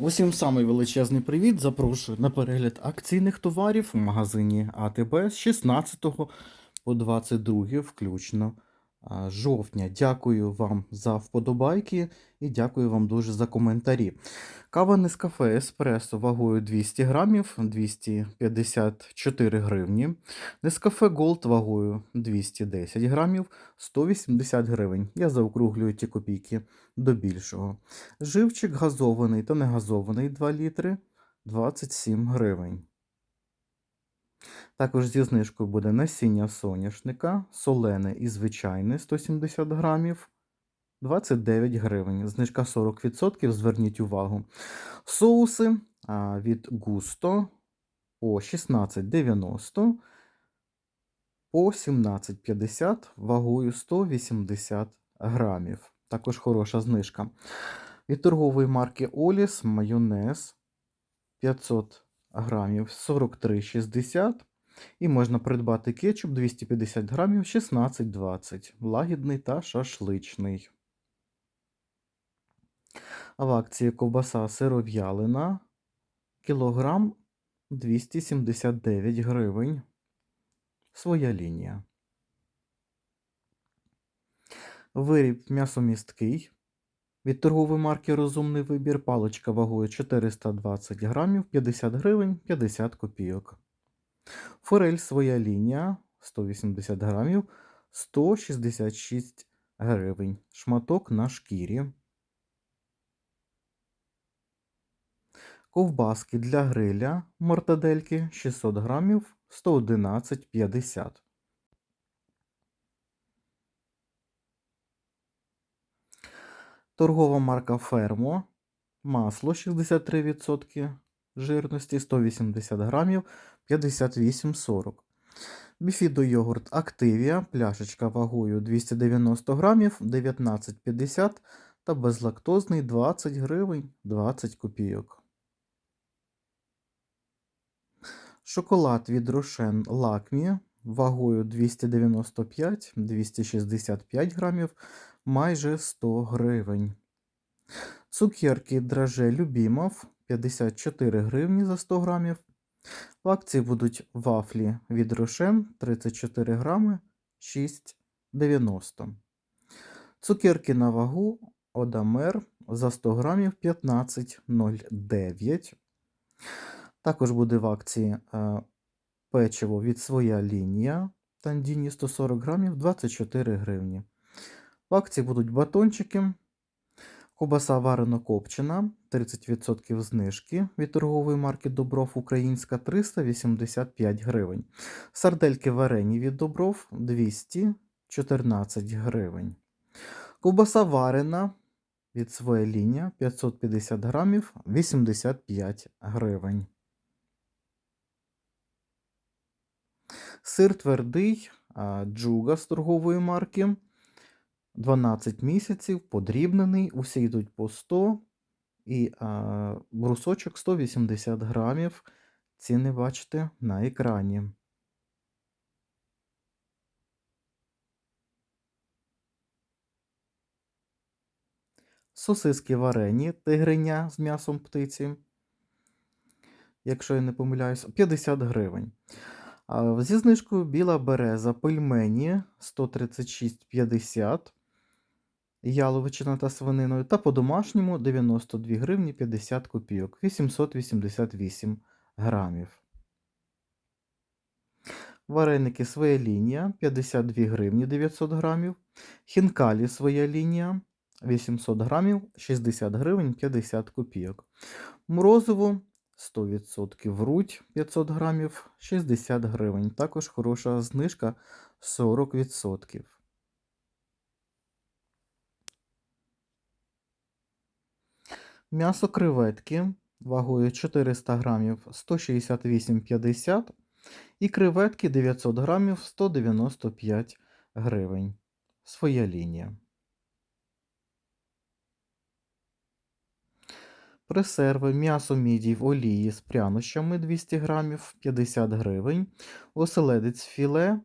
Усім самий величезний привіт. Запрошую на перегляд акційних товарів в магазині АТБ з 16 по 22 включно жовтня. Дякую вам за вподобайки і дякую вам дуже за коментарі. Кава Нескафе Еспресо вагою 200 грамів 254 гривні. Нескафе Голд вагою 210 грамів 180 гривень. Я заокруглюю ті копійки до більшого. Живчик газований та негазований 2 літри 27 гривень. Також зі знижкою буде насіння соняшника, солене і звичайне 170 грамів 29 гривень. Знижка 40%, зверніть увагу. Соуси від Густо по 16,90 по 17,50 вагою 180 грамів. Також хороша знижка. Від торгової марки Оліс майонез 500 грамів 43,60. І можна придбати кетчуп 250 грамів 16,20. Лагідний та шашличний. А в акції ковбаса сиров'ялина кілограм 279 гривень. Своя лінія. Виріб м'ясомісткий. Від торгової марки Розумний вибір паличка вагою 420 грамів 50 гривень 50 копійок. Форель своя лінія 180 грамів 166 гривень. Шматок на шкірі. Ковбаски для гриля мортадельки 600 грамів 111,50. Торгова марка Фермо. Масло 63% жирності 180 грамів 58,40. Біфідо йогурт Активія, пляшечка вагою 290 грамів 19,50 та безлактозний 20 гривень 20 копійок. Шоколад від Рошен Лакмі вагою 295-265 грамів майже 100 гривень. Цукерки драже Любімов 54 гривні за 100 грамів. В акції будуть вафлі від Рошен 34 грами 6,90. Цукерки на вагу Одамер за 100 грамів 15,09. Також буде в акції е, печиво від своя лінія Тандіні 140 грамів 24 гривні. В акції будуть батончики. Кобаса варено копчена 30% знижки від торгової марки Добров Українська 385 гривень. Сардельки варені від Добров 214 гривень. Ковбаса варена від своя лінія 550 грамів 85 гривень. Сир твердий джуга з торгової марки 12 місяців, подрібнений, усі йдуть по 100 і а, брусочок 180 грамів. Ціни бачите на екрані. Сосиски варені, тигриня з м'ясом птиці. Якщо я не помиляюсь, 50 гривень. Зі знижкою біла береза пельмені 136,50 яловичина та свининою, та по-домашньому 92 гривні 50 копійок, 888 грамів. Вареники своя лінія 52 гривні 900 грамів. Хінкалі своя лінія 800 грамів 60 гривень 50 копійок. Морозиво 100% руть 500 грамів 60 гривень. Також хороша знижка 40%. М'ясо креветки вагою 400 грамів 168,50 і креветки 900 грамів 195 гривень. Своя лінія. Пресерви м'ясо мідій в олії з прянощами 200 грамів 50 гривень. Оселедець філе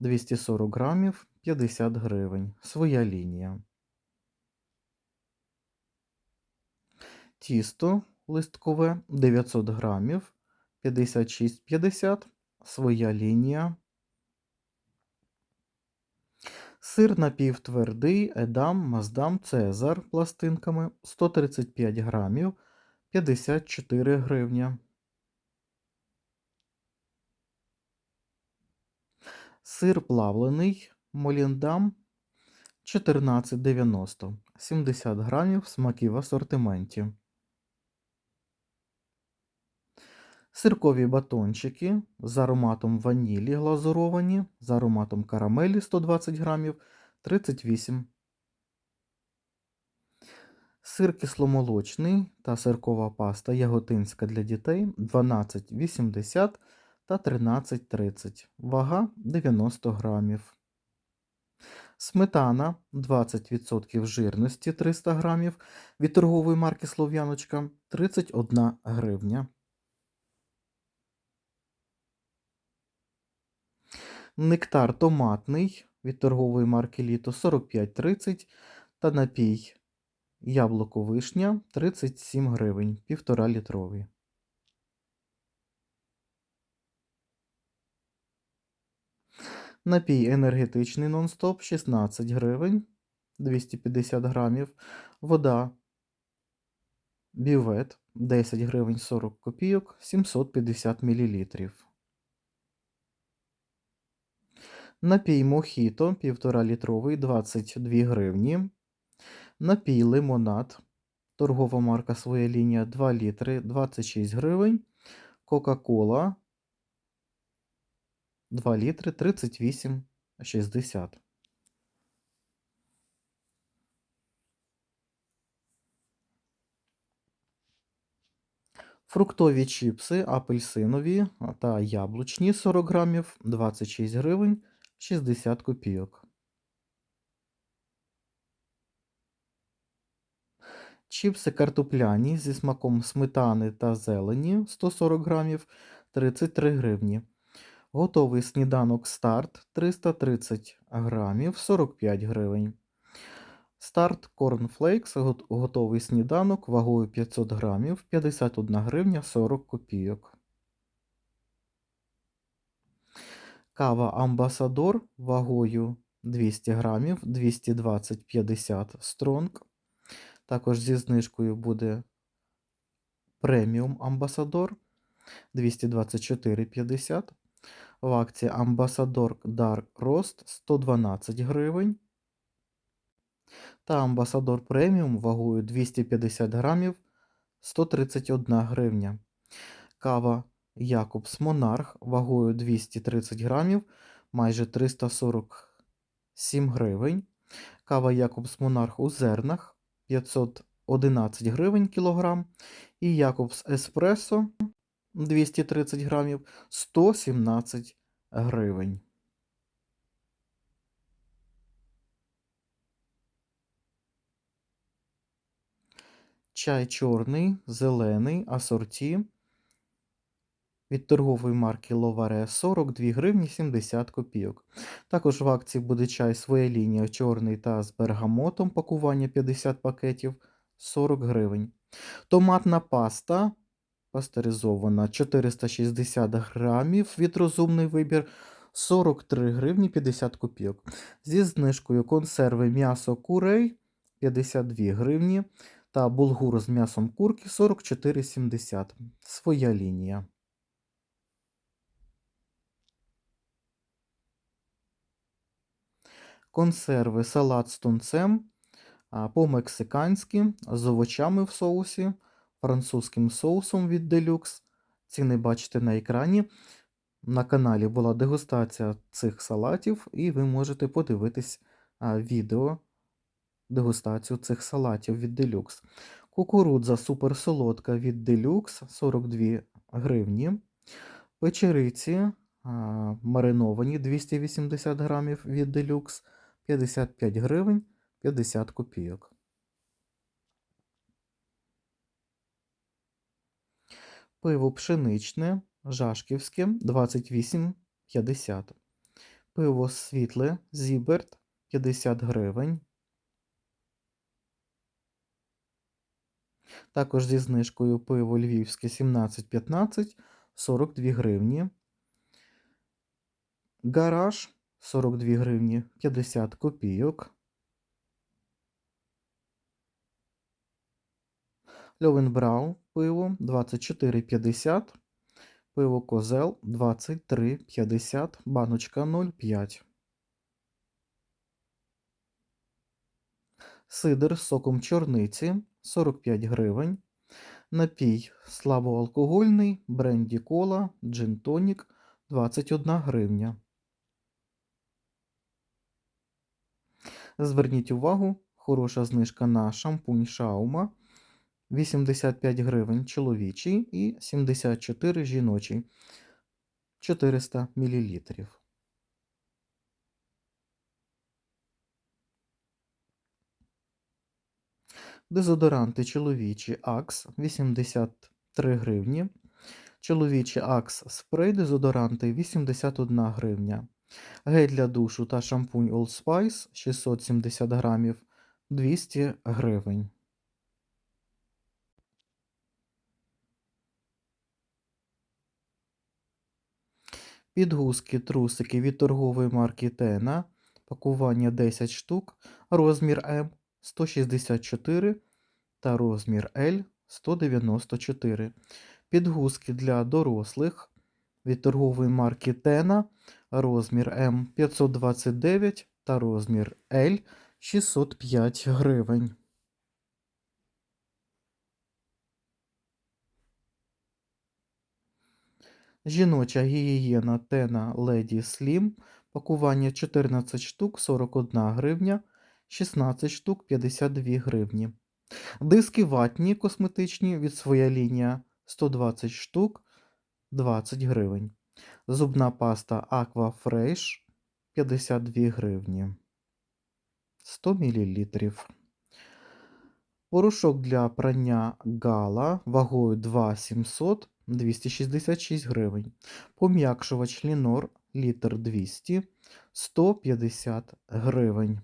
240 грамів 50 гривень. Своя лінія. Тісто листкове 900 грамів 56,50. Своя лінія. Сир напівтвердий Едам Маздам Цезар пластинками 135 грамів 54 гривня. Сир плавлений Моліндам 14,90 70 грамів смаки в асортименті. Сиркові батончики з ароматом ванілі глазуровані, з ароматом карамелі 120 грамів 38. Сир кисломолочний та сиркова паста яготинська для дітей 12,80 та 13,30. Вага 90 грамів. Сметана 20% жирності 300 грамів від торгової марки Слов'яночка 31 гривня. Нектар томатний від торгової марки Літо 45,30 та напій яблуко вишня 37 гривень, 1,5 літровий. Напій енергетичний нон-стоп 16 гривень 250 грамів. Вода бювет 10 гривень 40 копійок 750 мілілітрів. Напій мохіто 1,5 літровий 22 гривні. Напій лимонад. Торгова марка своя лінія 2 літри 26 гривень. Кока-кола 2 літри 38,60. Фруктові чіпси апельсинові та яблучні 40 грамів 26 гривень 60 копійок. Чіпси картопляні зі смаком сметани та зелені 140 грамів 33 гривні. Готовий сніданок старт 330 грамів 45 гривень. Старт гот- готовий сніданок вагою 500 грамів 51 гривня 40 копійок. Кава Амбасадор вагою 200 грамів 220,50 Стронг. Також зі знижкою буде преміум Амбасадор 224,50. В акції Амбасадор Dark Roast 112 гривень. Та Амбасадор преміум вагою 250 грамів 131 гривня. Кава Якобс Монарх вагою 230 грамів майже 347 гривень. Кава Якобс Монарх у зернах 511 гривень кілограм. І Якобс Еспресо 230 грамів 117 гривень. Чай чорний, зелений, асорті від торгової марки Ловаре 42 гривні 70 копійок. Також в акції буде чай своя лінія чорний та з бергамотом пакування 50 пакетів 40 гривень. Томатна паста пастеризована 460 грамів від розумний вибір 43 гривні 50 копійок. Зі знижкою консерви м'ясо курей 52 гривні та булгур з м'ясом курки 44,70. Своя лінія. Консерви салат з тунцем по-мексиканськи з овочами в соусі, французьким соусом від Deluxe. Ціни бачите на екрані. На каналі була дегустація цих салатів, і ви можете подивитись відео дегустацію цих салатів від Deluxe. Кукурудза суперсолодка від Deluxe 42 гривні. Печериці а, мариновані 280 грамів від Deluxe 55 гривень 50 копійок. Пиво пшеничне, жашківське 28,50. Пиво світле Зіберт 50 гривень. Також зі знижкою пиво львівське 17,15 42 гривні. Гараж 42 гривні 50 копійок. Льовенбрау пиво 24,50. Пиво Козел 23,50. Баночка 0,5. Сидр з соком чорниці 45 гривень. Напій слабоалкогольний, бренді кола, джин тонік 21 гривня. Зверніть увагу, хороша знижка на шампунь Шаума 85 гривень чоловічий і 74 жіночий 400 мл. Дезодоранти чоловічі Axe 83 гривні. Чоловічі Axe спрей дезодоранти 81 гривня. Гель для душу та шампунь Old Spice 670 грамів 200 гривень. Підгузки трусики від торгової марки Тена. Пакування 10 штук. Розмір М 164 та розмір L 194. Підгузки для дорослих від торгової марки Тена. Розмір М 529 та розмір L 605 гривень. Жіноча гігієна Тена Lady Slim. Пакування 14 штук 41 гривня, 16 штук 52 гривні. Диски ватні косметичні від своя лінія 120 штук 20 гривень. Зубна паста Aqua Fresh 52 гривні. 100 мл. Порошок для прання Гала вагою 2700 266 гривень. Пом'якшувач Лінор літр 200 150 гривень.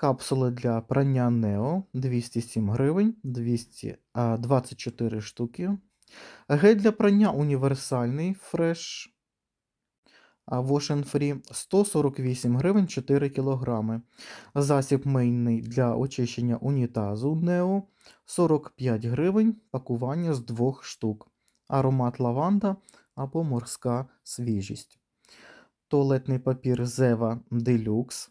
Капсули для прання Нео 207 гривень 200, а, 24 штуки. Гель для прання універсальний Fresh Wash Free 148 гривень 4 кг. Засіб мийний для очищення унітазу Neo 45 гривень пакування з двох штук. Аромат лаванда або морська свіжість. Туалетний папір Zeva Deluxe.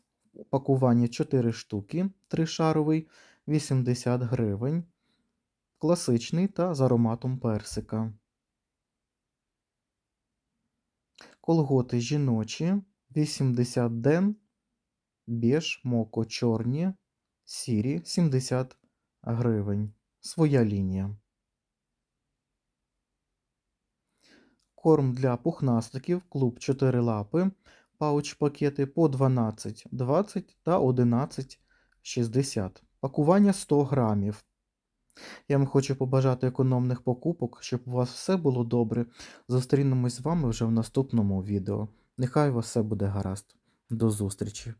Пакування 4 штуки, 3-шаровий 80 гривень. Класичний та з ароматом персика. Колготи жіночі 80 ден, біж, моко чорні, сірі 70 гривень. Своя лінія. Корм для пухнастиків, клуб 4 лапи, пауч пакети по 12, 20 та 11, 60. Пакування 100 грамів. Я вам хочу побажати економних покупок, щоб у вас все було добре. Зустрінемось з вами вже в наступному відео. Нехай у вас все буде гаразд. До зустрічі!